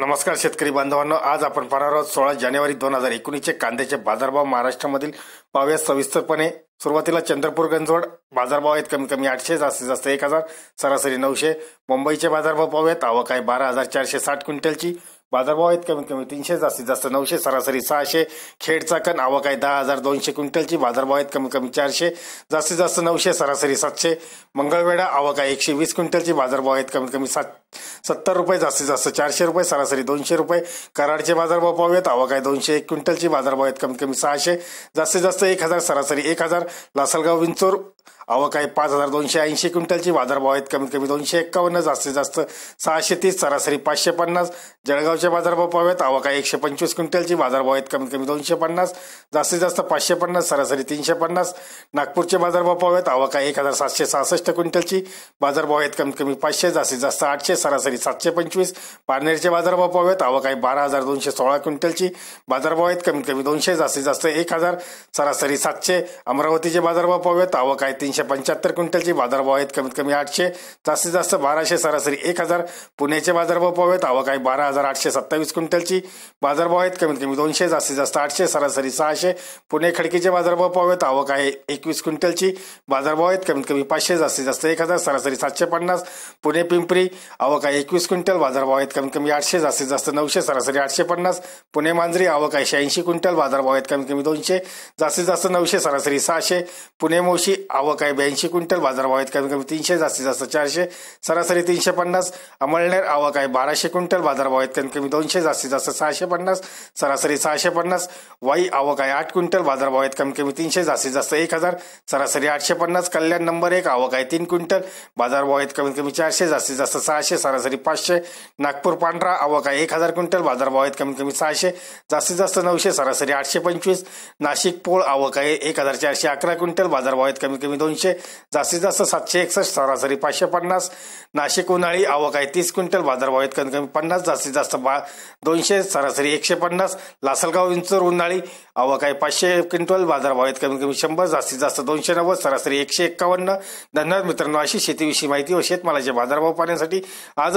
नमस्कार शेतकरी बांधवांनो आज आपण पाहणार आहोत सोळा जानेवारी दोन हजार एकोणीसचे कांद्याचे बाजारभाव महाराष्ट्रामधील पाहूया. सविस्तरपणे सुरुवातीला चंद्रपूर गंजवड बाजारभाव आहेत कमी कमी आठशे जास्तीत जास्त एक हजार सरासरी नऊशे. मुंबईचे बाजारभाव पाहूयात आवक आहे बारा हजार चारशे साठ क्विंटलची. बाजारभाव आहेत कमीत कमी तीनशे जास्तीत जास्त नऊशे सरासरी सहाशे. खेडचा कण आवक आहे दहा हजार दोनशे क्विंटलची बाजारभाव आहेत कमी कमी चारशे जास्तीत जास्त नऊशे सरासरी सातशे. मंगळवेढा आवक आहे एकशे वीस क्विंटलची बाजारभाव आहेत कमीत कमी सात सत्तर रुपये जास्तीत जास्त चारशे रुपये सरासरी दोनशे रुपये. कराडचे बाजारभाव पाहूयात आवक आहे दोनशे एक क्विंटलची बाजारभाव आहेत कमीत कमी सहाशे. जास्तीत जास्त एक हजार सरासरी एक हजार. लासलगाव विंचोर आवक आहे पाच हजार दोनशे ऐंशी क्विंटलची बाजारभाव आहेत कमीत कमी दोनशे एक्कावन्न जास्तीत जास्त सहाशे तीस सरासरी पाचशे पन्नास. जळगावचे बाजारभाव पाहूयात आवक आहे एकशे पंचवीस क्विंटलची बाजारभाव आहेत कमीत कमी दोनशे पन्नास. जास्तीत जास्त पाचशे पन्नास सरासरी तीनशे पन्नास. नागपूरचे बाजारभाव पाहूयात आवक आहे एक हजार सातशे सहासष्ट क्विंटलची बाजारभाव आहेत कमीत कमी पाचशे जास्तीत जास्त आठशे सरासरी सातशे पंचवीस. पारनेरचे बाजारभाव पाहूयात. आवक आहे बारा हजार दोनशे सोळा क्विंटलची. बाजारभाव आहेत कमीत कमी दोनशे जास्तीत जास्त एक हजार. सरासरी सातशे. अमरावतीचे बाजारभाव पाहूयात. आवक आहे तीनशे पंच्याहत्तर क्विंटलची. बाजारभाव आहेत कमीत कमी आठशे. जास्तीत जास्त बाराशे सरासरी एक हजार. पुण्याचे बाजारभाव पाहूयात. आवक आहे बारा हजार आठशे सत्तावीस क्विंटलची. बाजारभाव आहेत कमीत कमी दोनशे जास्तीत जास्त आठशे सरासरी सहाशे. पुणे खडकीचे बाजारभाव पाहूयात. आवक आहे एकवीस क्विंटलची. बाजारभाव आहेत कमीत कमी पाचशे जास्तीत जास्त एक हजार सरासरी सातशे पन्नास. पुणे पिंपरी. आवक आहे एकवीस क्विंटल बाजारभाव आहेत. कमीत कमी आठशे जास्तीत जास्त नऊशे सरासरी आठशे पन्नास. पुणे मांजरी आवक आहे शहाऐंशी क्विंटल. बाजारभाव आहेत. कमीत कमी दोनशे जास्तीत जास्त नऊशे सरासरी सहाशे. पुणे मोशी आवक आहे ब्याऐंशी क्विंटल. बाजारभाव आहेत. कमी कमी तीनशे जास्तीत जास्त चारशे सरासरी तीनशे पन्नास. अमळनेर आवक आहे बाराशे क्विंटल. बाजारभाव आहेत. कमी कमी दोनशे जास्तीत जास्त सहाशे पन्नास सरासरी सहाशे पन्नास. वाई आवक आहे आठ क्विंटल. बाजारभाव आहेत. कमी कमी तीनशे जास्तीत जास्त एक हजार सरासरी आठशे पन्नास. कल्याण नंबर एक आवक आहे तीन क्विंटल. बाजारभाव आहेत. कमीत कमी चारशे जास्तीत जास्त सहाशे सरासरी पाचशे नागपूर पांढरा आवक आहे. एक हजार क्विंटल बाजारभाव आहेत. कमीत कमी सहाशे जास्तीत जास्त नऊशे सरासरी आठशे पंचवीस. नाशिक पोळ आवक आहे. एक हजार चारशे अकरा क्विंटल बाजारभाव आहेत. कमीत कमी दोनशे जास्तीत जास्त सातशे एकसष्ट सरासरी पाचशे पन्नास. नाशिक उन्हाळी आवक आहे. तीस क्विंटल बाजारभाव आहेत. कमीत कमी पन्नास जास्तीत जास्त बा दोनशे सरासरी एकशे पन्नास. लासलगाव विंचूर उन्हाळी आवक आहे. पाचशे क्विंटल बाजारभाव आहेत. कमीत कमी शंभर जास्तीत जास्त दोनशे नव्वद सरासरी एकशे एक्कावन्न. धन्यवाद मित्रांनो. अशी शेतीविषयी माहिती व शेतमालाचे बाजारभाव पाहण्यासाठी आज